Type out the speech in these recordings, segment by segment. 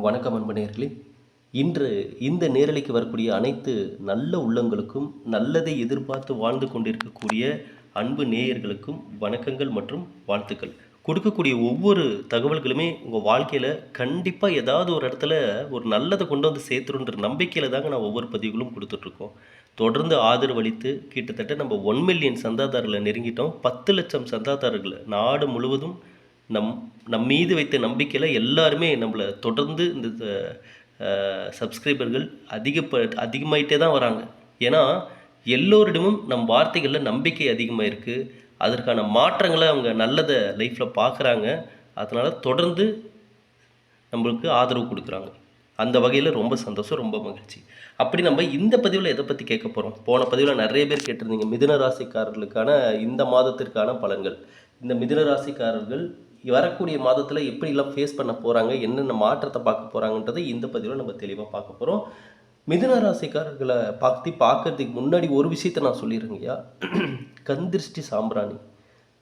வணக்கம் அன்பனேர்களே இன்று இந்த நேரலைக்கு வரக்கூடிய அனைத்து நல்ல உள்ளங்களுக்கும் நல்லதை எதிர்பார்த்து வாழ்ந்து கொண்டிருக்கக்கூடிய அன்பு நேயர்களுக்கும் வணக்கங்கள் மற்றும் வாழ்த்துக்கள். கொடுக்கக்கூடிய ஒவ்வொரு தகவல்களுமே உங்கள் வாழ்க்கையில் கண்டிப்பாக ஏதாவது ஒரு இடத்துல ஒரு நல்லதை கொண்டு வந்து சேர்த்துருன்ற நம்பிக்கையில் தாங்க நான் ஒவ்வொரு பதிவுகளும் கொடுத்துட்ருக்கோம். தொடர்ந்து ஆதரவு அளித்து கிட்டத்தட்ட நம்ம ஒன் மில்லியன் சந்தாதாரர்களை நெருங்கிட்டோம். பத்து லட்சம் சந்தாதாரர்களை நாடு முழுவதும் நம் நம் மீது வைத்த நம்பிக்கையில் எல்லாருமே நம்மளை தொடர்ந்து இந்த சப்ஸ்கிரைபர்கள் அதிகப்ப அதிகமாயிட்டே தான் வராங்க. ஏன்னா எல்லோரிடமும் நம் வார்த்தைகளில் நம்பிக்கை அதிகமாக இருக்குது அதற்கான மாற்றங்களை அவங்க நல்லதை லைஃப்பில் பார்க்குறாங்க அதனால் தொடர்ந்து நம்மளுக்கு ஆதரவு கொடுக்குறாங்க. அந்த வகையில் ரொம்ப சந்தோஷம் ரொம்ப மகிழ்ச்சி. அப்படி நம்ம இந்த பதிவில் எதை பற்றி கேட்க போகிறோம் போன பதிவில் நிறைய பேர் கேட்டிருந்தீங்க மிதுன ராசிக்காரர்களுக்கான இந்த மாதத்திற்கான பலன்கள். இந்த மிதுன ராசிக்காரர்கள் வரக்கூடிய மாதத்தில் எப்படிலாம் ஃபேஸ் பண்ண போகிறாங்க என்னென்ன மாற்றத்தை பார்க்க போகிறாங்கன்றதை இந்த பதிவில் நம்ம தெளிவாக பார்க்க போகிறோம் மிதுன ராசிக்காரர்களை பார்த்து பார்க்கறதுக்கு முன்னாடி ஒரு விஷயத்த நான் சொல்லிடுறேங்கய்யா கந்திருஷ்டி சாம்பிராணி.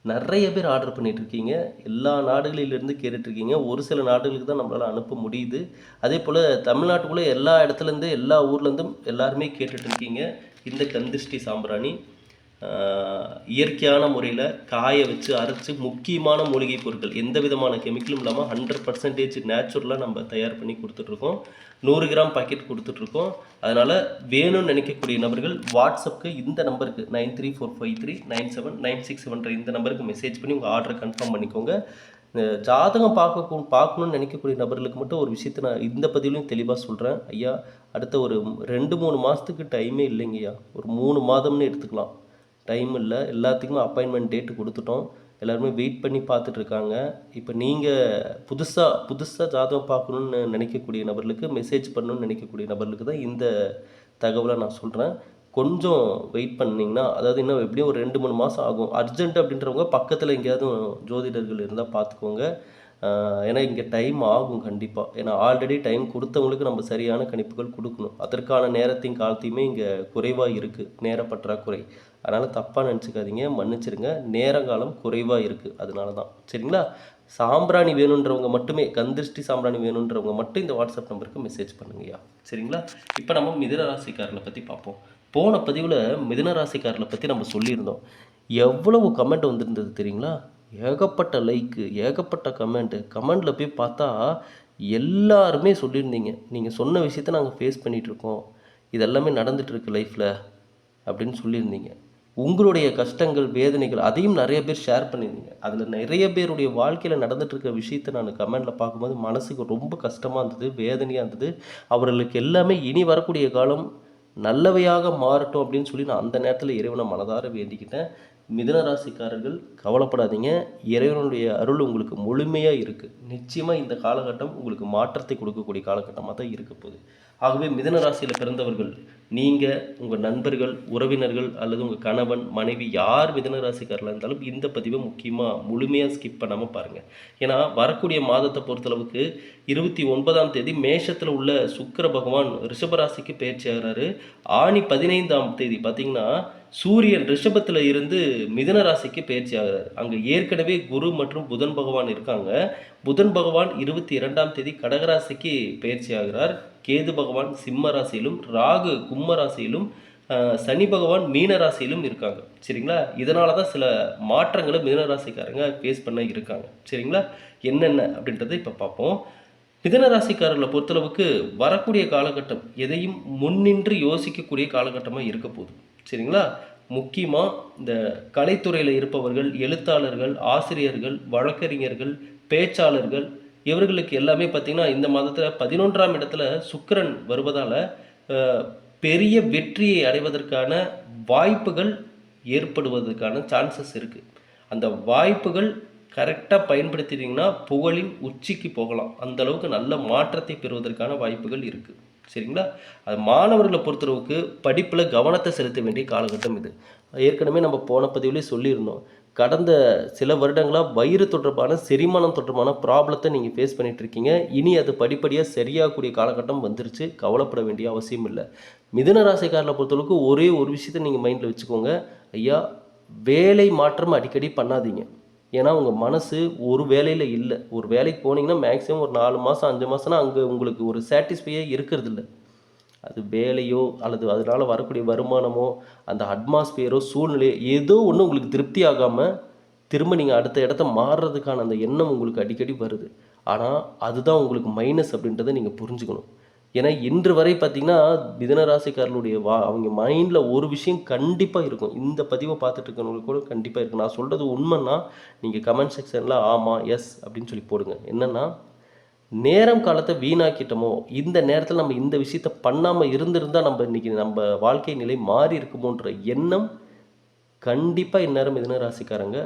நிறைய பேர் ஆர்டர் பண்ணிட்டு இருக்கீங்க. எல்லா நாடுகளிலிருந்து கேட்டுட்ருக்கீங்க ஒரு சில நாடுகளுக்கு தான் நம்மளால் அனுப்ப முடியுது. அதே போல் தமிழ்நாட்டுக்குள்ளே எல்லா இடத்துலேருந்து எல்லா ஊர்லேருந்தும் எல்லாருமே கேட்டுட்ருக்கீங்க இந்த கந்திருஷ்டி சாம்பிராணி. இயற்கையான முறையில் காய வச்சு அரைச்சி முக்கியமான மூலிகை பொருட்கள் எந்த விதமான கெமிக்கலும் இல்லாமல் ஹண்ட்ரட் பர்சன்டேஜ் நேச்சுரலாக நம்ம தயார் பண்ணி கொடுத்துட்ருக்கோம். நூறு கிராம் பாக்கெட் கொடுத்துட்ருக்கோம். அதனால் வேணும்னு நினைக்கக்கூடிய நபர்கள் வாட்ஸ்அப்புக்கு இந்த நம்பருக்கு nine three four five three nine seven nine six செவன்ற இந்த நம்பருக்கு மெசேஜ் பண்ணி உங்கள் ஆர்டரை கன்ஃபார்ம் பண்ணிக்கோங்க. இந்த ஜாதகம் பார்க்க பார்க்கணும்னு நினைக்கக்கூடிய நபர்களுக்கு மட்டும் ஒரு விஷயத்தை நான் இந்த பதிவிலையும் தெளிவாக சொல்கிறேன் ஐயா அடுத்த ஒரு ரெண்டு மூணு மாதத்துக்கு டைமே இல்லைங்கய்யா. ஒரு மூணு மாதம்னு எடுத்துக்கலாம். டைம் இல்லை. எல்லாத்துக்குமே அப்பாயின்மெண்ட் டேட்டு கொடுத்துட்டோம். எல்லாருமே வெயிட் பண்ணி பார்த்துட்ருக்காங்க. இப்போ நீங்கள் புதுசாக புதுசாக ஜாதகம் பார்க்கணுன்னு நினைக்கக்கூடிய நபர்களுக்கு மெசேஜ் பண்ணணும்னு நினைக்கக்கூடிய நபர்களுக்கு தான் இந்த தகவலை நான் சொல்கிறேன் கொஞ்சம் வெயிட் பண்ணிங்கன்னா அதாவது இன்னும் எப்படியும் ஒரு ரெண்டு மூணு மாதம் ஆகும். அர்ஜென்ட் அப்படின்றவங்க பக்கத்தில் எங்கேயாவது ஜோதிடர்கள் இருந்தால் பார்த்துக்கோங்க. ஏன்னா இங்கே டைம் ஆகும் கண்டிப்பாக ஏன்னா ஆல்ரெடி டைம் கொடுத்தவங்களுக்கு நம்ம சரியான கணிப்புகள் கொடுக்கணும். அதற்கான நேரத்தையும் காலத்தையுமே இங்கே குறைவாக இருக்குது நேர பற்றாக்குறை. அதனால் தப்பாக நினச்சிக்காதீங்க மன்னிச்சிருங்க. நேரங்காலம் குறைவாக இருக்குது அதனால தான் சரிங்களா? சாம்பிராணி வேணுன்றவங்க மட்டுமே கந்திருஷ்டி சாம்பிராணி வேணுன்றவங்க மட்டும் இந்த வாட்ஸ்அப் நம்பருக்கு மெசேஜ் பண்ணுங்கய்யா சரிங்களா? இப்போ நம்ம மிதுன ராசிக்காரர்களை பற்றி பார்ப்போம். போன பதிவில் மிதுன ராசிக்காரர்களை பற்றி நம்ம சொல்லியிருந்தோம். எவ்வளவு கமெண்ட் வந்திருந்தது தெரியுங்களா? ஏகப்பட்ட லைக்கு ஏகப்பட்ட கமெண்ட்டு கமெண்டில் போய் பார்த்தா எல்லாருமே சொல்லியிருந்தீங்க. நீங்கள் சொன்ன விஷயத்த நாங்கள் ஃபேஸ் பண்ணிகிட்ருக்கோம் இதெல்லாமே நடந்துகிட்ருக்கு லைஃப்பில் அப்படின்னு சொல்லியிருந்தீங்க. உங்களுடைய கஷ்டங்கள் வேதனைகள் அதையும் நிறைய பேர் ஷேர் பண்ணியிருந்தீங்க அதில் நிறைய பேருடைய வாழ்க்கையில் நடந்துகிட்ருக்க விஷயத்தை நான் கமெண்டில் பார்க்கும்போது மனசுக்கு ரொம்ப கஷ்டமாக இருந்தது வேதனையாக இருந்தது. அவர்களுக்கு எல்லாமே இனி வரக்கூடிய காலம் நல்லவையாக மாறட்டும் அப்படின்னு சொல்லி நான் அந்த நேரத்தில் இறைவனை மனதார வேண்டிக்கிட்டேன். மிதுன ராசிக்காரர்கள் கவலைப்படாதீங்க. இறைவனுடைய அருள் உங்களுக்கு முழுமையாக இருக்குது நிச்சயமாக இந்த காலகட்டம் உங்களுக்கு மாற்றத்தை கொடுக்கக்கூடிய காலகட்டமாக தான் இருக்க போகுது. ஆகவே மிதுன ராசியில் பிறந்தவர்கள் நீங்கள் உங்கள் நண்பர்கள் உறவினர்கள் அல்லது உங்கள் கணவன் மனைவி யார் மிதுன ராசிக்காரர்களாக இருந்தாலும் இந்த பதிவை முக்கியமாக முழுமையாக ஸ்கிப் பண்ணாமல் பாருங்கள் ஏன்னா வரக்கூடிய மாதத்தை பொறுத்தளவுக்கு இருபத்தி ஒன்பதாம் தேதி மேஷத்தில் உள்ள சுக்கர பகவான் ரிஷபராசிக்கு பயிற்சி ஆகிறாரு ஆணி பதினைந்தாம் தேதி பார்த்தீங்கன்னா சூரியன் ரிஷபத்தில் இருந்து மிதன ராசிக்கு பயிற்சி ஆகிறார் அங்கே ஏற்கனவே குரு மற்றும் புதன் பகவான் இருக்காங்க. புதன் பகவான் இருபத்தி இரண்டாம் தேதி கடகராசிக்கு பயிற்சி ஆகிறார். கேது பகவான் சிம்ம ராசியிலும் ராகு கும்ம ராசியிலும் சனி பகவான் மீன ராசியிலும் இருக்காங்க. சரிங்களா? இதனால தான் சில மாற்றங்களை மிதன ராசிக்காரங்க ஃபேஸ் பண்ண இருக்காங்க. சரிங்களா? என்னென்ன அப்படின்றத இப்போ பார்ப்போம். மிதன ராசிக்காரர்களை பொறுத்தளவுக்கு வரக்கூடிய காலகட்டம் எதையும் முன்னின்று யோசிக்கக்கூடிய காலகட்டமாக இருக்க போகுது. சரிங்களா? முக்கியமாக இந்த கலைத்துறையில் இருப்பவர்கள் எழுத்தாளர்கள் ஆசிரியர்கள் வழக்கறிஞர்கள் பேச்சாளர்கள் இவர்களுக்கு எல்லாமே பார்த்திங்கன்னா இந்த மாதத்தில் பதினொன்றாம் இடத்துல சுக்கரன் வருவதால் பெரிய வெற்றியை அடைவதற்கான வாய்ப்புகள் ஏற்படுவதற்கான சான்சஸ் இருக்குது அந்த வாய்ப்புகள் கரெக்டாக பயன்படுத்திட்டிங்கன்னா புகழின் உச்சிக்கு போகலாம். அந்தளவுக்கு நல்ல மாற்றத்தை பெறுவதற்கான வாய்ப்புகள் இருக்குது சரிங்களா? அது மாணவர்களை பொறுத்தளவுக்கு படிப்பில் கவனத்தை செலுத்த வேண்டிய காலகட்டம் இது. ஏற்கனவே நம்ம போன பதிவுலேயே சொல்லியிருந்தோம். கடந்த சில வருடங்களாக வயிறு தொடர்பான செரிமானம் தொடர்பான ப்ராப்ளத்தை நீங்கள் ஃபேஸ் பண்ணிகிட்ருக்கீங்க இருக்கீங்க. இனி அது படிப்படியாக சரியாகக்கூடிய காலகட்டம் வந்துருச்சு. கவலைப்பட வேண்டிய அவசியம் இல்லை. மிதுன ராசிக்காரில் பொறுத்தளவுக்கு ஒரே ஒரு விஷயத்தை நீங்கள் மைண்டில் வச்சுக்கோங்க. ஐயா வேலை மாற்றம் அடிக்கடி பண்ணாதீங்க. ஏன்னா உங்கள் மனசு ஒரு வேலையில் இல்லை. ஒரு வேலைக்கு போனீங்கன்னா மேக்ஸிமம் ஒரு நாலு மாதம் அஞ்சு மாதம்னா அங்கே உங்களுக்கு ஒரு சாட்டிஸ்ஃபையே இருக்கிறதில்ல. அது வேலையோ அல்லது அதனால் வரக்கூடிய வருமானமோ அந்த அட்மாஸ்பியரோ சூழ்நிலையோ ஏதோ ஒன்று உங்களுக்கு திருப்தி ஆகாமல் திரும்ப நீங்கள் அடுத்த இடத்த மாறுறதுக்கான அந்த எண்ணம் உங்களுக்கு அடிக்கடி வருது. ஆனால் அதுதான் உங்களுக்கு மைனஸ் அப்படின்றத நீங்கள் புரிஞ்சுக்கணும். ஏன்னா இன்று வரை பார்த்தீங்கன்னா மிதன ராசிக்காரர்களுடைய வா அவங்க மைண்டில் ஒரு விஷயம் கண்டிப்பாக இருக்கும். இந்த பதிவை பார்த்துட்டு இருக்கவங்களுக்கு கூட கண்டிப்பாக இருக்கும். நான் சொல்கிறது உண்மைன்னா நீங்கள் கமெண்ட் செக்ஷனில் ஆமாம் எஸ் அப்படின்னு சொல்லி போடுங்க. என்னென்னா நேரம் காலத்தை வீணாக்கிட்டோமோ இந்த நேரத்தில் நம்ம இந்த விஷயத்த பண்ணாமல் இருந்திருந்தால் நம்ம இன்றைக்கி நம்ம வாழ்க்கை நிலை மாறி இருக்குமோன்ற எண்ணம் கண்டிப்பாக இந்நேரம் மிதன ராசிக்காரங்க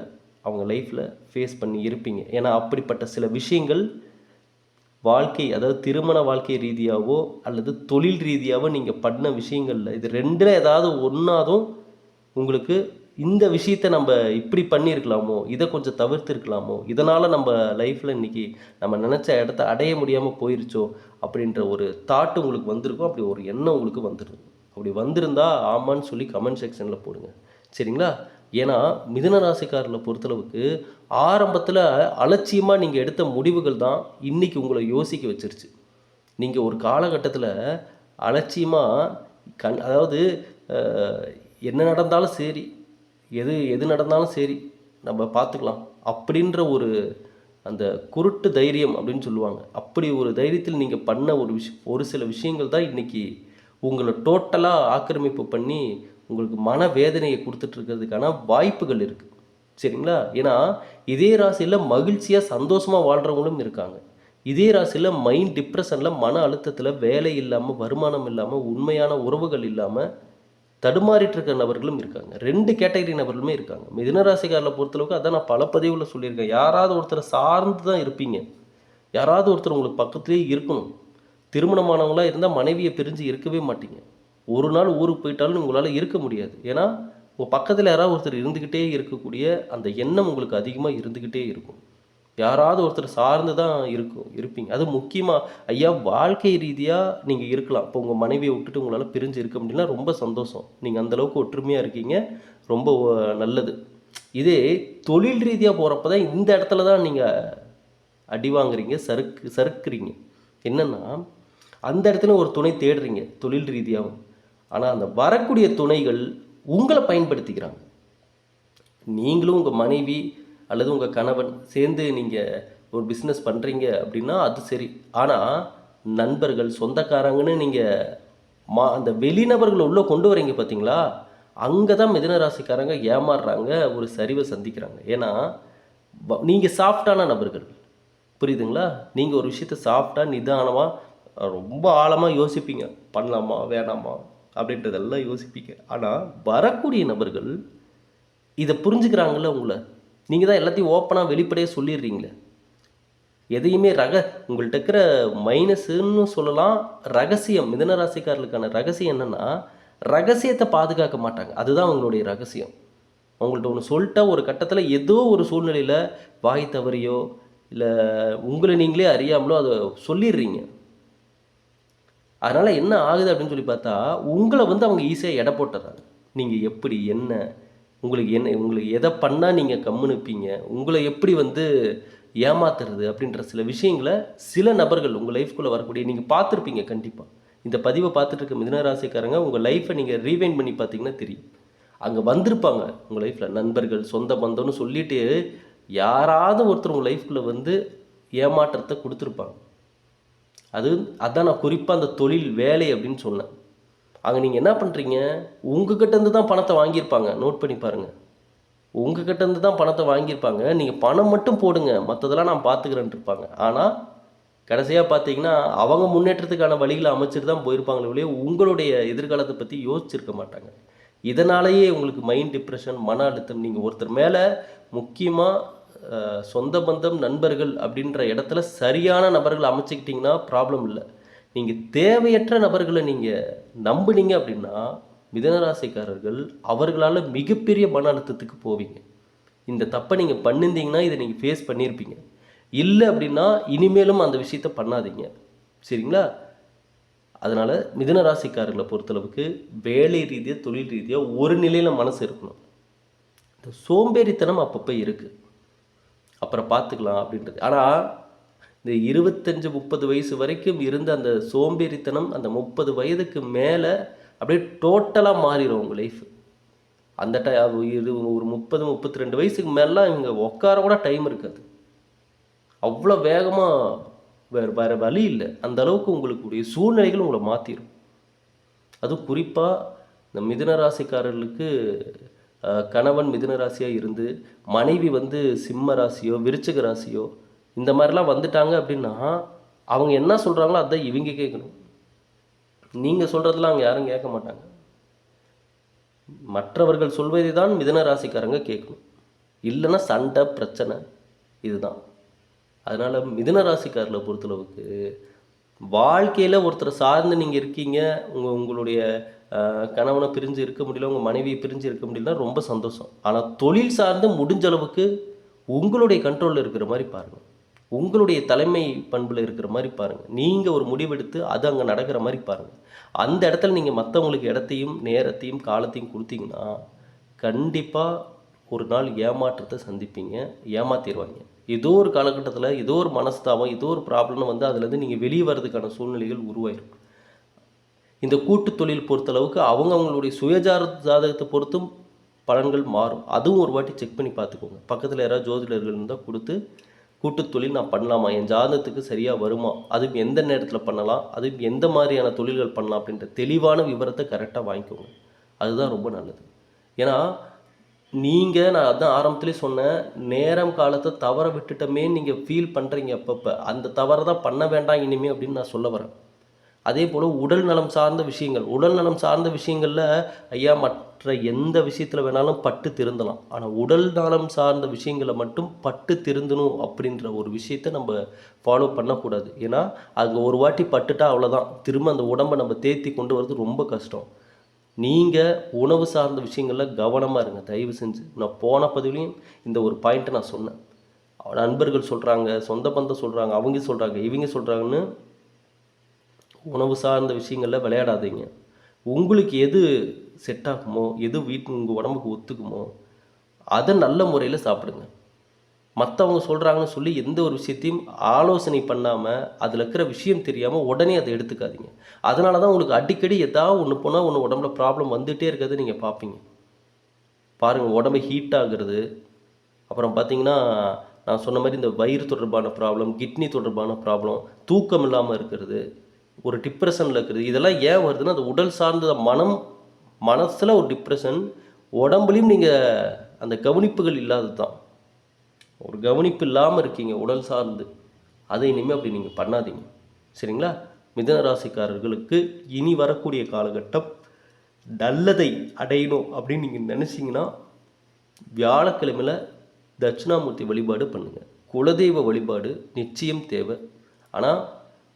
அவங்க லைஃப்பில் ஃபேஸ் பண்ணி இருப்பீங்க. ஏன்னா அப்படிப்பட்ட சில விஷயங்கள் வாழ்க்கை அதாவது திருமண வாழ்க்கை ரீதியாகவோ அல்லது தொழில் ரீதியாகவோ நீங்கள் பண்ண விஷயங்களில் இது ரெண்டில் ஏதாவது ஒன்றாதும் உங்களுக்கு இந்த விஷயத்தை நம்ம இப்படி பண்ணியிருக்கலாமோ இதை கொஞ்சம் தவிர்த்துருக்கலாமோ இதனால் நம்ம லைஃப்பில் இன்னைக்கு நம்ம நினச்ச இடத்த அடைய முடியாமல் போயிருச்சோ அப்படின்ற ஒரு தாட் உங்களுக்கு வந்திருக்கும். அப்படி ஒரு எண்ணம் உங்களுக்கு வந்துடும் அப்படி வந்திருந்தா ஆமான்னு சொல்லி கமெண்ட் செக்ஷனில் போடுங்க. சரிங்களா? ஏன்னா மிதுன ராசிக்காரில் பொறுத்தளவுக்கு ஆரம்பத்தில் அலட்சியமாக நீங்கள் எடுத்த முடிவுகள் தான் இன்றைக்கி உங்களை யோசிக்க வச்சிருச்சு. நீங்கள் ஒரு காலகட்டத்தில் அலட்சியமாக கண் அதாவது என்ன நடந்தாலும் சரி எது எது நடந்தாலும் சரி நம்ம பார்த்துக்கலாம் அப்படின்ற ஒரு அந்த குருட்டு தைரியம் அப்படின்னு சொல்லுவாங்க. அப்படி ஒரு தைரியத்தில் நீங்கள் பண்ண ஒரு விஷயம் ஒரு சில விஷயங்கள் தான் இன்றைக்கி உங்களை டோட்டலாக ஆக்கிரமிப்பு பண்ணி உங்களுக்கு மன வேதனையை கொடுத்துட்டு இருக்கிறதுக்கான வாய்ப்புகள் இருக்குது சரிங்களா? ஏன்னா இதே ராசியில் மகிழ்ச்சியாக சந்தோஷமாக வாழ்கிறவங்களும் இருக்காங்க. இதே ராசியில் மைண்ட் டிப்ரெஷனில் மன அழுத்தத்தில் வேலை இல்லாமல் வருமானம் இல்லாமல் உண்மையான உறவுகள் இல்லாமல் தடுமாறிட்டு இருக்கிற நபர்களும் இருக்காங்க. ரெண்டு கேட்டகரி நபர்களுமே இருக்காங்க. மிதுன பொறுத்தளவுக்கு அதான் நான் பல பதிவில் சொல்லியிருக்கேன். யாராவது ஒருத்தரை சார்ந்து தான் இருப்பீங்க. யாராவது ஒருத்தர் உங்களுக்கு பக்கத்துலேயே இருக்கணும். திருமணமானவங்களாக இருந்தால் மனைவியை பிரிஞ்சு இருக்கவே மாட்டீங்க. ஒரு நாள் ஊருக்கு போயிட்டாலும் உங்களால் இருக்க முடியாது. ஏன்னா உங்கள் பக்கத்தில் யாராவது ஒருத்தர் இருந்துக்கிட்டே இருக்கக்கூடிய அந்த எண்ணம் உங்களுக்கு அதிகமாக இருந்துக்கிட்டே இருக்கும். யாராவது ஒருத்தர் சார்ந்து தான் இருக்கும் இருப்பீங்க. அது முக்கியமாக ஐயா வாழ்க்கை ரீதியாக நீங்கள் இருக்கலாம். இப்போ உங்கள் மனைவியை விட்டுட்டு உங்களால் பிரிஞ்சு இருக்க முடியலனா ரொம்ப சந்தோஷம். நீங்கள் அந்தளவுக்கு ஒற்றுமையாக இருக்கீங்க. ரொம்ப நல்லது. இதே தொழில் ரீதியாக போகிறப்ப தான் இந்த இடத்துல தான் நீங்கள் அடி வாங்குறீங்க சறுக்கு சறுக்குறீங்க. என்னென்னா அந்த இடத்துல ஒரு துணை தேடுறீங்க தொழில் ரீதியாகவும் ஆனால் அந்த வரக்கூடிய துணைகள் உங்களை பயன்படுத்திக்கிறாங்க. நீங்களும் உங்கள் மனைவி அல்லது உங்கள் கணவன் சேர்ந்து நீங்கள் ஒரு பிஸ்னஸ் பண்ணுறீங்க அப்படின்னா அது சரி. ஆனால் நண்பர்கள் சொந்தக்காரங்கன்னு நீங்கள் மா அந்த வெளிநபர்களை உள்ளே கொண்டு வரீங்க பார்த்தீங்களா அங்கே தான் மிதனராசிக்காரங்க ஏமாறுறாங்க ஒரு சரிவை சந்திக்கிறாங்க. ஏன்னா நீங்கள் சாஃப்டான நபர்கள். புரியுதுங்களா? நீங்கள் ஒரு விஷயத்த சாஃப்டாக நிதானமாக ரொம்ப ஆழமாக யோசிப்பீங்க. பண்ணலாமா வேணாமா? அப்படின்றதெல்லாம் யோசிப்பீங்க. ஆனால் வரக்கூடிய நபர்கள் இதை புரிஞ்சுக்கிறாங்கல்ல உங்களை? நீங்கள் தான் எல்லாத்தையும் ஓப்பனாக வெளிப்படையாக சொல்லிடுறீங்களே. எதையுமே ரக உங்கள்கிட்ட இருக்கிற மைனஸுன்னு சொல்லலாம் ரகசியம் மிதன ராசிக்காரர்களுக்கான ரகசியம் என்னென்னா ரகசியத்தை பாதுகாக்க மாட்டாங்க. அதுதான் அவங்களுடைய ரகசியம். அவங்கள்ட்ட ஒன்று சொல்லிட்டா ஒரு கட்டத்தில் ஏதோ ஒரு சூழ்நிலையில் வாய் தவறியோ இல்லை உங்களை நீங்களே அறியாமலோ அதை சொல்லிடுறீங்க. அதனால் என்ன ஆகுது அப்படின்னு சொல்லி பார்த்தா உங்களை வந்து அவங்க ஈஸியாக எடை போட்டுறாங்க. நீங்கள் எப்படி என்ன உங்களுக்கு என்ன உங்களுக்கு எதை பண்ணால் நீங்கள் கம்முனுப்பீங்க உங்களை எப்படி வந்து ஏமாத்துறது அப்படின்ற சில விஷயங்களை சில நபர்கள் உங்கள் லைஃப்குள்ளே வரக்கூடிய நீங்கள் பார்த்துருப்பீங்க கண்டிப்பாக இந்த பதிவை பார்த்துட்டு இருக்க மிதனராசிக்காரங்க உங்கள் லைஃப்பை நீங்கள் ரீவைண்ட் பண்ணி பார்த்தீங்கன்னா தெரியும். அங்கே வந்திருப்பாங்க உங்கள் லைஃப்பில் நண்பர்கள் சொந்த பந்தம்னு சொல்லிட்டு யாராவது ஒருத்தர் உங்கள் லைஃப்குள்ளே வந்து ஏமாற்றத்தை கொடுத்துருப்பாங்க. அது அதான் நான் குறிப்பாக அந்த தொழில் வேலை அப்படின்னு சொன்னேன். அங்கே நீங்கள் என்ன பண்ணுறீங்க உங்ககிட்டேருந்து தான் பணத்தை வாங்கியிருப்பாங்க. நோட் பண்ணி பாருங்கள் உங்ககிட்டேருந்து தான் பணத்தை வாங்கியிருப்பாங்க. நீங்கள் பணம் மட்டும் போடுங்க. மற்றதெல்லாம் நான் பார்த்துக்கிறேன்ட்டு இருப்பாங்க. ஆனால் கடைசியாக பார்த்தீங்கன்னா அவங்க முன்னேற்றத்துக்கான வழிகளை அமைச்சிட்டு தான் போயிருப்பாங்களே ஒழிய உங்களுடைய எதிர்காலத்தை பற்றி யோசிச்சிருக்க மாட்டாங்க. இதனாலேயே உங்களுக்கு மைண்ட் டிப்ரெஷன் மன அழுத்தம் நீங்கள் ஒருத்தர் மேலே முக்கியமாக சொந்த பந்தம் நண்பர்கள் அப்படின்ற இடத்துல சரியான நபர்களை அமைச்சிக்கிட்டிங்கன்னா ப்ராப்ளம் இல்லை. நீங்கள் தேவையற்ற நபர்களை நீங்கள் நம்புனீங்க அப்படின்னா மிதனராசிக்காரர்கள் அவர்களால் மிகப்பெரிய மன அழுத்தத்துக்கு போவீங்க. இந்த தப்பை நீங்கள் பண்ணியிருந்தீங்கன்னா இதை நீங்கள் ஃபேஸ் பண்ணியிருப்பீங்க. இல்லை அப்படின்னா இனிமேலும் அந்த விஷயத்த பண்ணாதீங்க. சரிங்களா? அதனால் மிதன ராசிக்காரர்களை பொறுத்தளவுக்கு வேலை ரீதியாக தொழில் ரீதியாக ஒரு நிலையில் மனசு இருக்கணும். இந்த சோம்பேறித்தனம் அப்பப்போ இருக்குது அப்புறம் பார்த்துக்கலாம் அப்படின்றது. ஆனால் இந்த இருபத்தஞ்சு முப்பது வயசு வரைக்கும் இருந்த அந்த சோம்பேறித்தனம் அந்த முப்பது வயதுக்கு மேலே அப்படியே டோட்டலாக மாறிடும் உங்கள் லைஃப் அந்த டை இது ஒரு முப்பது முப்பத்தி ரெண்டு வயசுக்கு மேலாம் இவங்க உட்கார கூட டைம் இருக்காது. அவ்வளோ வேகமாக வேறு வேறு வழி இல்லை. அந்த அளவுக்கு உங்களுக்கு உடைய சூழ்நிலைகள் உங்களை மாற்றிடும் அதுவும் குறிப்பாக இந்த மிதுன ராசிக்காரர்களுக்கு கணவன் மிதுன ராசியாக இருந்து மனைவி வந்து சிம்ம ராசியோ விருச்சிக ராசியோ இந்த மாதிரிலாம் வந்துட்டாங்க அப்படின்னா அவங்க என்ன சொல்கிறாங்களோ அதான் இவங்க கேட்கணும் நீங்கள் சொல்கிறதெல்லாம் அவங்க யாரும் கேட்க மாட்டாங்க. மற்றவர்கள் சொல்வதை தான் மிதன ராசிக்காரங்க கேட்கணும். இல்லைன்னா சண்டை பிரச்சனை இதுதான். அதனால் மிதன ராசிக்காரில் பொறுத்தளவுக்கு வாழ்க்கையில் ஒருத்தரை சார்ந்து நீங்கள் இருக்கீங்க உங்கள் உங்களுடைய கணவனை பிரிஞ்சு இருக்க முடியல உங்கள் மனைவியை பிரிஞ்சு இருக்க முடியலன்னா ரொம்ப சந்தோஷம். ஆனால் தொழில் சார்ந்து முடிஞ்ச அளவுக்கு உங்களுடைய கண்ட்ரோலில் இருக்கிற மாதிரி பாருங்கள் உங்களுடைய தலைமை பண்பில் இருக்கிற மாதிரி பாருங்கள் நீங்கள் ஒரு முடிவெடுத்து அது அங்கே நடக்கிற மாதிரி பாருங்கள் அந்த இடத்துல நீங்கள் மற்றவங்களுக்கு இடத்தையும் நேரத்தையும் காலத்தையும் கொடுத்தீங்கன்னா கண்டிப்பாக ஒரு நாள் ஏமாற்றத்தை சந்திப்பீங்க ஏமாத்திடுவாங்க ஏதோ ஒரு காலகட்டத்தில் ஏதோ ஒரு மனஸ்தாபம் ஏதோ ஒரு ப்ராப்ளம்னு வந்து அதுலேருந்து நீங்கள் வெளியே வர்றதுக்கான சூழ்நிலைகள் உருவாயிருக்கும் இந்த கூட்டு தொழில் பொறுத்தளவுக்கு அவங்க அவங்களுடைய சுயஜார ஜாதகத்தை பொறுத்தும் பலன்கள் மாறும். அதுவும் ஒரு வாட்டி செக் பண்ணி பார்த்துக்கோங்க. பக்கத்தில் யாராவது ஜோதிடர்கள் இருந்தால் கொடுத்து கூட்டு தொழில் நான் பண்ணலாமா? என் ஜாதகத்துக்கு சரியாக வருமா? அதுவும் எந்த நேரத்தில் பண்ணலாம்? அதுவும் எந்த மாதிரியான தொழில்கள் பண்ணலாம்? அப்படின்ற தெளிவான விவரத்தை கரெக்டாக வாங்கிக்கோங்க. அதுதான் ரொம்ப நல்லது. ஏன்னா நீங்கள் நான் அதான் ஆரம்பத்துலேயே சொன்னேன் நேரம் காலத்தை தவற விட்டுட்டோமே நீங்கள் ஃபீல் பண்ணுறீங்க அப்பப்போ. அந்த தவறை தான் பண்ண வேண்டாம் இனிமே அப்படின்னு நான் சொல்ல வரேன். அதே போல் உடல் நலம் சார்ந்த விஷயங்கள். உடல் நலம் சார்ந்த விஷயங்களில் ஐயா மற்ற எந்த விஷயத்தில் வேணாலும் பட்டு திருந்தலாம். ஆனால் உடல் நலம் சார்ந்த விஷயங்களை மட்டும் பட்டு திருந்தணும் அப்படின்ற ஒரு விஷயத்தை நம்ம ஃபாலோ பண்ணக்கூடாது. ஏன்னா அங்கே ஒரு வாட்டி பட்டுட்டா அவ்வளோதான் திரும்ப அந்த உடம்பை நம்ம தேத்தி கொண்டு வரது ரொம்ப கஷ்டம். நீங்கள் உணவு சார்ந்த விஷயங்களில் கவனமாக இருங்க. தயவு செஞ்சு நான் போன பதிவுலையும் இந்த ஒரு பாயிண்ட்டை நான் சொன்னேன். நண்பர்கள் சொல்கிறாங்க சொந்த பந்தம் சொல்கிறாங்க அவங்க சொல்கிறாங்க இவங்க சொல்கிறாங்கன்னு உணவு சார்ந்த விஷயங்களில் விளையாடாதீங்க. உங்களுக்கு எது செட் ஆகுமோ எது வீட்டு உங்கள் உடம்புக்கு ஒத்துக்குமோ அதை நல்ல முறையில் சாப்பிடுங்க. மற்றவங்க சொல்கிறாங்கன்னு சொல்லி எந்த ஒரு விஷயத்தையும் ஆலோசனை பண்ணாமல் அதில் இருக்கிற விஷயம் தெரியாமல் உடனே அதை எடுத்துக்காதீங்க. அதனால தான் உங்களுக்கு அடிக்கடி ஏதாவது ஒன்று போனால் ஒன்று உடம்புல ப்ராப்ளம் வந்துகிட்டே இருக்கிறது நீங்கள் பார்ப்பீங்க. பாருங்கள் உடம்பு ஹீட் ஆகுறது. அப்புறம் பார்த்தீங்கன்னா நான் சொன்ன மாதிரி இந்த வயிறு தொடர்பான ப்ராப்ளம் கிட்னி தொடர்பான ப்ராப்ளம் தூக்கம் இல்லாமல் இருக்கிறது ஒரு டிப்ரெஷனில் இருக்கிறது இதெல்லாம் ஏன் வருதுன்னா அது உடல் சார்ந்த மனம் மனசில் ஒரு டிப்ரெஷன் உடம்புலையும் நீங்கள் அந்த கவனிப்புகள் இல்லாதது தான் ஒரு கவனிப்பு இல்லாமல் இருக்கீங்க உடல் சார்ந்து. அதை இனிமேல் அப்படி நீங்கள் பண்ணாதீங்க. சரிங்களா? மிதன ராசிக்காரர்களுக்கு இனி வரக்கூடிய காலகட்டம் நல்லதை அடையணும் அப்படின்னு நீங்கள் நினச்சிங்கன்னா வியாழக்கிழமையில் தட்சிணாமூர்த்தி வழிபாடு பண்ணுங்கள் குலதெய்வ வழிபாடு நிச்சயம் தேவை. ஆனால்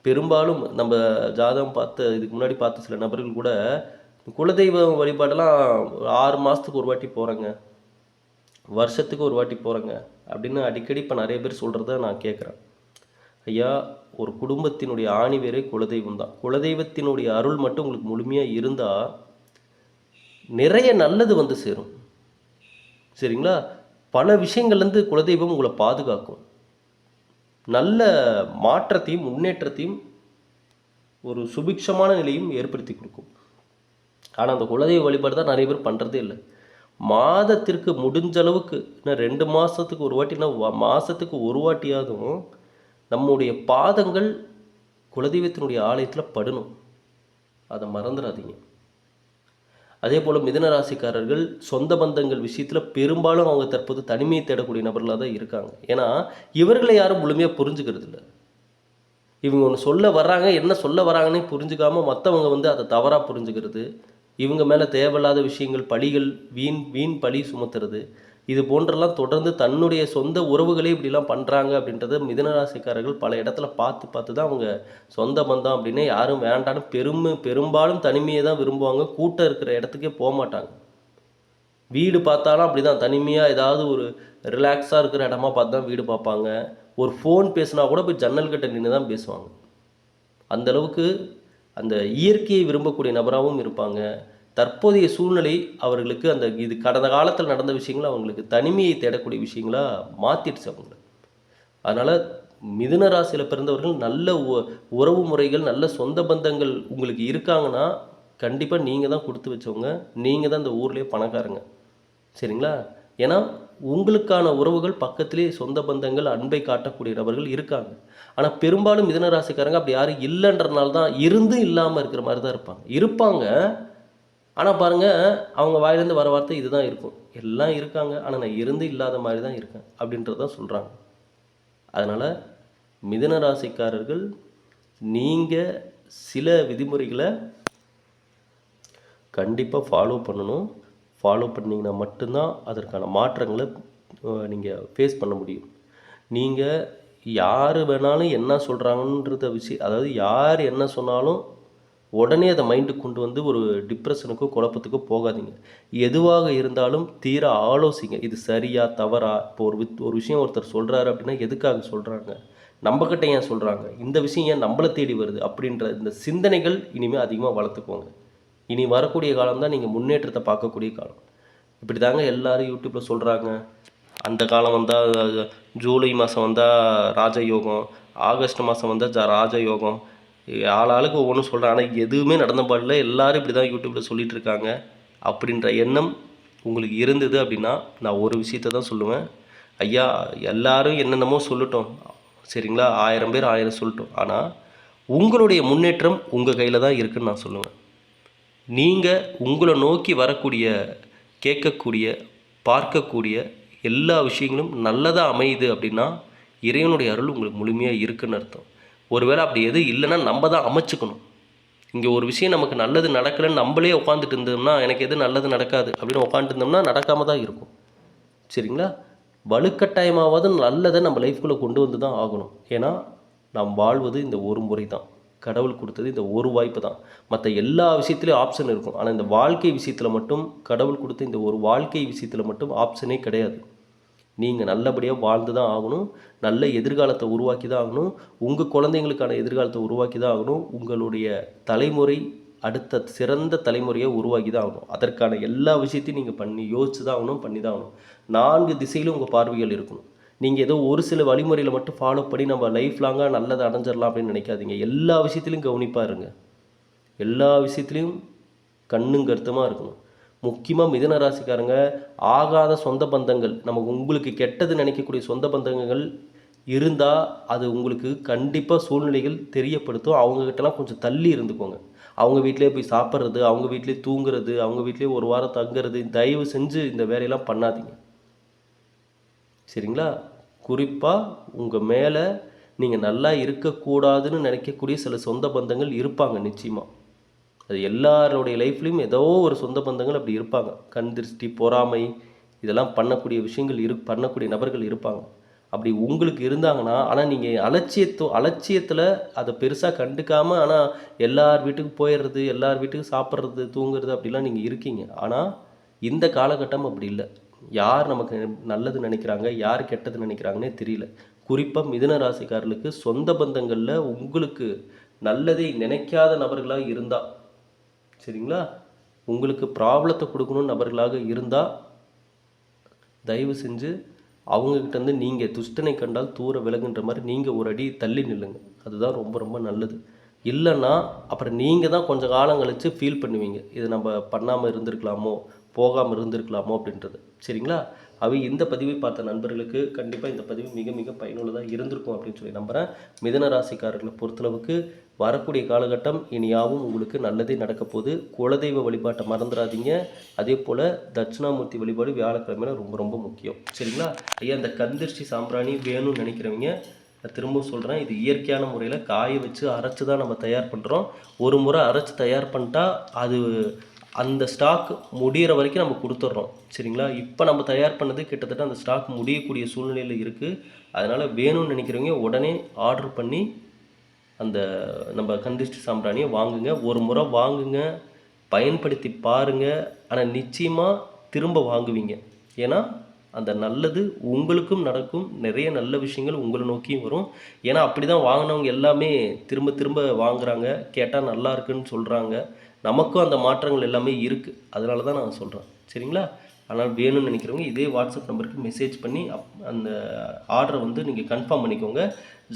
பெரும்பாலும் நம்ம ஜாதகம் பார்த்த இதுக்கு முன்னாடி பார்த்த சில நபர்கள் கூட குலதெய்வ வழிபாடெல்லாம் ஒரு ஆறு மாதத்துக்கு ஒரு வாட்டி போகிறாங்க வருஷத்துக்கு ஒரு வாட்டி போகிறேங்க அப்படின்னு அடிக்கடி இப்போ நிறைய பேர் சொல்கிறத நான் கேட்குறேன் ஐயா ஒரு குடும்பத்தினுடைய ஆணிவேரே குலதெய்வம் தான். குலதெய்வத்தினுடைய அருள் மட்டும் உங்களுக்கு முழுமையாக இருந்தால் நிறைய நல்லது வந்து சேரும். சரிங்களா? பல விஷயங்கள்லேருந்து குலதெய்வம் உங்களை பாதுகாக்கும். நல்ல மாற்றத்தையும் முன்னேற்றத்தையும் ஒரு சுபிக்ஷமான நிலையும் ஏற்படுத்தி கொடுக்கும். ஆனால் அந்த குலதெய்வ வழிபாடு தான் நிறைய பேர் பண்ணுறதே இல்லை. மாதத்திற்கு முடிஞ்ச அளவுக்கு இன்னும் ரெண்டு மாதத்துக்கு ஒரு வாட்டினா மாதத்துக்கு ஒரு வாட்டியாகவும் நம்முடைய பாதங்கள் குலதெய்வத்தினுடைய ஆலயத்தில் படணும். அதை மறந்துடாதீங்க. அதே போல் மிதன ராசிக்காரர்கள் சொந்த பந்தங்கள் விஷயத்தில் பெரும்பாலும் அவங்க தற்போது தனிமையை தேடக்கூடிய நபர்களாக தான் இருக்காங்க. ஏன்னா இவர்களை யாரும் முழுமையாக புரிஞ்சுக்கிறது இல்லை இவங்க ஒன்று சொல்ல வர்றாங்க என்ன சொல்ல வராங்கன்னே புரிஞ்சுக்காம மற்றவங்க வந்து அதை தவறாக புரிஞ்சுக்கிறது. இவங்க மேலே தேவையில்லாத விஷயங்கள் பழிகள் வீண் வீண் பழி சுமத்துறது. இது போன்றெல்லாம் தொடர்ந்து தன்னுடைய சொந்த உறவுகளே இப்படிலாம் பண்ணுறாங்க அப்படின்றத மிதனராசிக்காரர்கள் பல இடத்துல பார்த்து பார்த்து தான் அவங்க சொந்த பந்தம் அப்படின்னு யாரும் வேண்டான்னு பெருமை பெரும்பாலும் தனிமையை தான் விரும்புவாங்க. கூட்டம் இருக்கிற இடத்துக்கே போக மாட்டாங்க. வீடு பார்த்தாலும் அப்படி தான் தனிமையாக ஏதாவது ஒரு ரிலாக்ஸாக இருக்கிற இடமா பார்த்து தான் வீடு பார்ப்பாங்க. ஒரு ஃபோன் பேசினா கூட போய் ஜன்னல் கிட்ட நின்று தான் பேசுவாங்க. அந்த அளவுக்கு அந்த இயற்கையை விரும்பக்கூடிய நபராகவும் இருப்பாங்க. தற்போதைய சூழ்நிலை அவர்களுக்கு அந்த இது கடந்த காலத்தில் நடந்த விஷயங்களை அவங்களுக்கு தனிமையை தேடக்கூடிய விஷயங்களா மாற்றிடுச்சு அவங்கள. அதனால் மிதுன ராசியில் பிறந்தவர்கள் நல்ல உ- உறவு முறைகள் நல்ல சொந்த பந்தங்கள் உங்களுக்கு இருக்காங்கன்னா கண்டிப்பாக நீங்கள் தான் கொடுத்து வச்சவங்க. நீங்கள் தான் இந்த ஊர்லேயே பணக்காரங்க. சரிங்களா? ஏன்னா உங்களுக்கான உறவுகள் பக்கத்திலே சொந்த பந்தங்கள் அன்பை காட்டக்கூடிய நபர்கள் இருக்காங்க. ஆனால் பெரும்பாலும் மிதன ராசிக்காரங்க அப்படி யாரும் இல்லைன்றனால தான் இருந்தும் இல்லாமல் இருக்கிற மாதிரி தான் இருப்பாங்க. இருப்பாங்க. ஆனால் பாருங்கள் அவங்க வாயிலேருந்து வர வார்த்தை இதுதான் இருக்கும். எல்லாம் இருக்காங்க. ஆனால் நான் இருந்து இல்லாத மாதிரி தான் இருக்கேன் அப்படின்றது தான் சொல்கிறாங்க அதனால் மிதன ராசிக்காரர்கள் நீங்கள் சில விதிமுறைகளை கண்டிப்பாக ஃபாலோ பண்ணணும். ஃபாலோ பண்ணிங்கன்னா மட்டும்தான் அதற்கான மாற்றங்களை நீங்கள் ஃபேஸ் பண்ண முடியும். நீங்கள் யார் வேணாலும் என்ன சொல்கிறாங்கன்றத விஷயம் அதாவது யார் என்ன சொன்னாலும் உடனே அதை மைண்டுக்கு கொண்டு வந்து ஒரு டிப்ரெஷனுக்கோ குழப்பத்துக்கோ போகாதீங்க. எதுவாக இருந்தாலும் தீர ஆலோசிங்க. இது சரியா தவறா? இப்போ ஒரு வித் ஒரு விஷயம் ஒருத்தர் சொல்கிறாரு அப்படின்னா எதுக்காக சொல்கிறாங்க நம்மக்கிட்ட ஏன் சொல்கிறாங்க இந்த விஷயம் ஏன் நம்மளை தேடி வருது? அப்படின்ற இந்த சிந்தனைகள் இனிமேல் அதிகமாக வளர்த்துக்கோங்க. இனி வரக்கூடிய காலம் தான் நீங்கள் முன்னேற்றத்தை பார்க்கக்கூடிய காலம். இப்படி தாங்க எல்லாரும் யூடியூப்பில் சொல்கிறாங்க அந்த காலம் வந்தால் ஜூலை மாதம் வந்தால் ராஜயோகம் ஆகஸ்ட் மாதம் வந்தால் ஜ ராஜயோகம். ஆள் ஆளுக்கு ஒவ்வொன்றும் சொல்கிறேன் ஆனால் எதுவுமே நடந்த பாடல எல்லாரும் இப்படி தான் யூடியூப்பில் சொல்லிகிட்டு இருக்காங்க. அப்படின்ற எண்ணம் உங்களுக்கு இருந்தது அப்படின்னா நான் ஒரு விஷயத்தை தான் சொல்லுவேன். ஐயா எல்லாரும் என்னென்னமோ சொல்லட்டும். சரிங்களா? ஆயிரம் பேர் ஆயிரம் சொல்லட்டும். ஆனால் உங்களுடைய முன்னேற்றம் உங்கள் கையில் தான் இருக்குதுன்னு நான் சொல்லுவேன். நீங்கள் உங்களை நோக்கி வரக்கூடிய கேட்கக்கூடிய பார்க்கக்கூடிய எல்லா விஷயங்களும் நல்லதாக அமையுது அப்படின்னா இறைவனுடைய அருள் உங்களுக்கு முழுமையாக இருக்குன்னு அர்த்தம். ஒருவேளை அப்படி எது இல்லைன்னா நம்ம தான் அமைச்சுக்கணும். இங்கே ஒரு விஷயம் நமக்கு நல்லது நடக்கலைன்னு நம்மளே உட்காந்துட்டு இருந்தோம்னா எனக்கு எது நல்லது நடக்காது அப்படின்னு உட்காந்துட்டு இருந்தோம்னா நடக்காமல் தான் இருக்கும். சரிங்களா? வலுக்கட்டாயமாவது நல்லதை நம்ம லைஃப்குள்ளே கொண்டு வந்து தான் ஆகணும். ஏன்னா நாம் வாழ்வது இந்த ஒரு முறை தான் கடவுள் கொடுத்தது இந்த ஒரு வாய்ப்பு தான். மற்ற எல்லா விஷயத்துலையும் ஆப்ஷன் இருக்கும். ஆனால் இந்த வாழ்க்கை விஷயத்தில் மட்டும் கடவுள் கொடுத்த இந்த ஒரு வாழ்க்கை விஷயத்தில் மட்டும் ஆப்ஷனே கிடையாது. நீங்கள் நல்லபடியாக வாழ்ந்து தான் ஆகணும். நல்ல எதிர்காலத்தை உருவாக்கி தான் ஆகணும். உங்கள் குழந்தைங்களுக்கான எதிர்காலத்தை உருவாக்கி தான் ஆகணும். உங்களுடைய தலைமுறை அடுத்த சிறந்த தலைமுறையை உருவாக்கி தான் ஆகணும். அதற்கான எல்லா விஷயத்தையும் நீங்கள் பண்ணி யோசிச்சு தான் ஆகணும் பண்ணி தான் ஆகணும். நான்கு திசையிலும் உங்கள் பார்வைகள் இருக்கணும். நீங்கள் ஏதோ ஒரு சில வழிமுறையில் மட்டும் ஃபாலோ பண்ணி நம்ம லைஃப் லாங்காக நல்லதை அடைஞ்சிடலாம் அப்படின்னு நினைக்காதீங்க. எல்லா விஷயத்துலையும் கவனிப்பாக இருங்க. எல்லா விஷயத்துலையும் கண்ணும் கருத்தமாக இருக்கணும். முக்கியமாக மிதன ராசிக்காரங்க ஆகாத சொந்த பந்தங்கள் நமக்கு உங்களுக்கு கெட்டது நினைக்கக்கூடிய சொந்த பந்தங்கள் இருந்தால் அது உங்களுக்கு கண்டிப்பாக சூழ்நிலைகள் தெரியப்படுத்தும். அவங்கக்கிட்டலாம் கொஞ்சம் தள்ளி இருந்துக்கோங்க. அவங்க வீட்டிலே போய் சாப்பிட்றது அவங்க வீட்டிலே தூங்குறது அவங்க வீட்டிலே ஒரு வாரம் தங்குறது தயவு செஞ்சு இந்த வேலையெல்லாம் பண்ணாதீங்க. சரிங்களா? குறிப்பாக உங்கள் மேலே நீங்கள் நல்லா இருக்கக்கூடாதுன்னு நினைக்கக்கூடிய சில சொந்த பந்தங்கள் இருப்பாங்க நிச்சயமாக அது எல்லாருடைய லைஃப்லேயும் ஏதோ ஒரு சொந்த பந்தங்கள் அப்படி இருப்பாங்க. கண் திருஷ்டி பொறாமை இதெல்லாம் பண்ணக்கூடிய விஷயங்கள் இரு பண்ணக்கூடிய நபர்கள் இருப்பாங்க. அப்படி உங்களுக்கு இருந்தாங்கன்னா ஆனால் நீங்கள் அலட்சியத்தோ அலட்சியத்தில் அதை பெருசாக கண்டுக்காமல் ஆனால் எல்லார் வீட்டுக்கு போயிடுறது எல்லார் வீட்டுக்கு சாப்பிட்றது தூங்குறது அப்படிலாம் நீங்கள் இருக்கீங்க. ஆனால் இந்த காலகட்டம் அப்படி இல்லை. யார் நமக்கு நல்லது நினைக்கிறாங்க யார் கெட்டது நினைக்கிறாங்கன்னே தெரியல. குறிப்பாக மிதுன ராசிக்காரர்களுக்கு சொந்த பந்தங்களில் உங்களுக்கு நல்லதை நினைக்காத நபர்களாக இருந்தால் சரிங்களா? உங்களுக்கு ப்ராப்ளத்தை கொடுக்கணும் நபர்களாக இருந்தால் தயவு செஞ்சு அவங்கக்கிட்டேருந்து நீங்கள் துஷ்டனை கண்டால் தூர விலகுன்ற மாதிரி நீங்கள் ஒரு அடி தள்ளி நில்லுங்க. அதுதான் ரொம்ப ரொம்ப நல்லது. இல்லைன்னா அப்புறம் நீங்கள் தான் கொஞ்சம் காலம் கழித்து ஃபீல் பண்ணுவீங்க. இது நம்ம பண்ணாமல் இருந்திருக்கலாமோ? போகாமல் இருந்திருக்கலாமோ அப்படின்றது. சரிங்களா? அவை இந்த பதிவை பார்த்த நண்பர்களுக்கு கண்டிப்பாக இந்த பதிவு மிக மிக பயனுள்ளதாக இருந்திருக்கும் அப்படின்னு சொல்லி நம்புகிறேன் மிதன ராசிக்காரர்களை பொறுத்தளவுக்கு வரக்கூடிய காலகட்டம் இனியாவும் உங்களுக்கு நல்லதே நடக்க போகுது. குலதெய்வ வழிபாட்டை மறந்துடாதீங்க. அதே போல் தட்சிணாமூர்த்தி வழிபாடு வியாழக்கிழமையில ரொம்ப ரொம்ப முக்கியம். சரிங்களா? ஐயா இந்த கந்திர்ச்சி சாம்பிராணி வேணும்னு நினைக்கிறவங்க நான் திரும்பவும் சொல்கிறேன் இது இயற்கையான முறையில் காய வச்சு அரைச்சி தான் நம்ம தயார் பண்ணுறோம் ஒரு முறை அரைச்சி தயார் பண்ணிட்டா அது அந்த ஸ்டாக் முடியிற வரைக்கும் நம்ம கொடுத்துட்றோம். சரிங்களா? இப்போ நம்ம தயார் பண்ணது கிட்டத்தட்ட அந்த ஸ்டாக் முடியக்கூடிய சூழ்நிலையில் இருக்குது அதனால் வேணும்னு நினைக்கிறவங்க உடனே ஆர்டர் பண்ணி அந்த நம்ம கந்திஷ்டி சாம்பிராணியை வாங்குங்க. ஒரு முறை வாங்குங்க. பயன்படுத்தி பாருங்கள் ஆனால் நிச்சயமாக திரும்ப வாங்குவீங்க. ஏன்னா அந்த நல்லது உங்களுக்கும் நடக்கும். நிறைய நல்ல விஷயங்கள் உங்களை நோக்கியும் வரும். ஏன்னா அப்படி தான் வாங்கினவங்க எல்லாமே திரும்ப திரும்ப வாங்குறாங்க. கேட்டால் நல்லா இருக்குன்னு சொல்கிறாங்க நமக்கும் அந்த மாற்றங்கள் எல்லாமே இருக்குது அதனால தான் நான் சொல்கிறேன் சரிங்களா? அதனால் வேணும்னு நினைக்கிறவங்க இதே வாட்ஸ்அப் நம்பருக்கு மெசேஜ் பண்ணி அப் அந்த ஆர்டரை வந்து நீங்கள் கன்ஃபார்ம் பண்ணிக்கோங்க.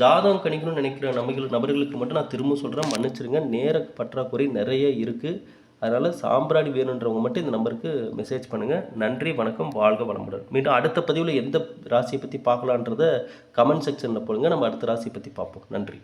ஜாதகம் கணிக்கணும்னு நினைக்கிற நபர்கள் நபர்களுக்கு மட்டும் நான் திரும்ப சொல்கிறேன் மன்னிச்சிருங்க. நேர பற்றாக்குறை நிறைய இருக்குது அதனால் சாம்பிராணி வேணுன்றவங்க மட்டும் இந்த நம்பருக்கு மெசேஜ் பண்ணுங்கள் நன்றி வணக்கம் வாழ்க வளமுடன். மீண்டும் அடுத்த பதிவில் எந்த ராசியை பற்றி பார்க்கலான்றத கமெண்ட் செக்ஷனில் போடுங்க. நம்ம அடுத்த ராசியை பற்றி பார்ப்போம். நன்றி.